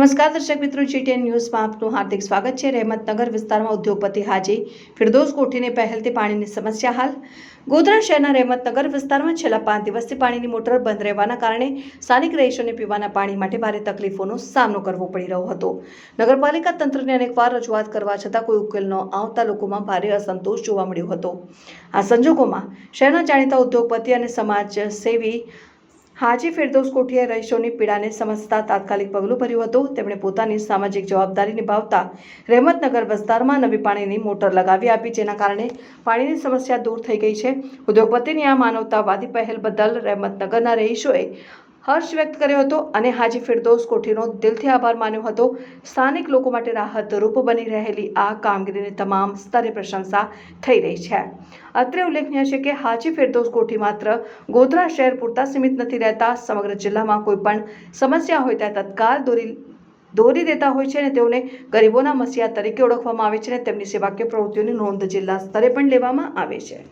નમસ્કાર, દર્શક મિત્રો જીટીએન ન્યૂઝમાં આપનું હાર્દિક સ્વાગત છે. રહેમતનગર વિસ્તારમાં ઉદ્યોગપતિ હાજી ફિરદોસ કોઠીને પહેલથી પાણીની સમસ્યા હાલ. ગોધરા શહેરના રહેમતનગર વિસ્તારમાં છેલ્લા પાંચ દિવસથી પાણીની મોટર બંધ રહેવાના કારણે સ્થાનિક રહીશોને પીવાના પાણી માટે ભારે તકલીફોનો સામનો કરવો પડી રહ્યો હતો. નગરપાલિકા તંત્રને અનેકવાર રજૂઆત કરવા છતાં કોઈ ઉકેલ ન આવતા લોકોમાં ભારે અસંતોષ જોવા મળ્યો હતો. આ સંજોગોમાં શહેરના જાણીતા ઉદ્યોગપતિ અને સમાજ સેવી હાજી ફિરદોસ કોઠીએ રહીશોની પીડાને સમજતા તાત્કાલિક પગલું ભર્યું હતું. તેમણે પોતાની સામાજિક જવાબદારી નિભાવતા રહેમતનગર વિસ્તારમાં નવી પાણીની મોટર લગાવી આપી, જેના કારણે પાણીની સમસ્યા દૂર થઈ ગઈ છે. ઉદ્યોગપતિની આ માનવતાવાદી પહેલ બદલ રહેમતનગરના રહીશોએ હર્ષ વ્યક્ત કર્યો હતો અને હાજી ફિરદોસ કોઠીનો દિલથી આભાર માન્યો હતો. સ્થાનિક લોકો માટે રાહતરૂપ બની રહેલી આ કામગીરીની તમામ સ્તરે પ્રશંસા થઈ રહી છે. અત્રે ઉલ્લેખનીય છે કે હાજી ફિરદોસ કોઠી માત્ર ગોધરા શહેર પૂરતા સીમિત નથી રહેતા. સમગ્ર જિલ્લામાં કોઈ પણ સમસ્યા હોય ત્યાં તત્કાલ દોરી દોરી દેતા હોય છે અને તેઓને ગરીબોના મસીહા તરીકે ઓળખવામાં આવે છે અને તેમની સેવાકીય પ્રવૃત્તિઓની નોંધ જિલ્લા સ્તરે પણ લેવામાં આવે છે.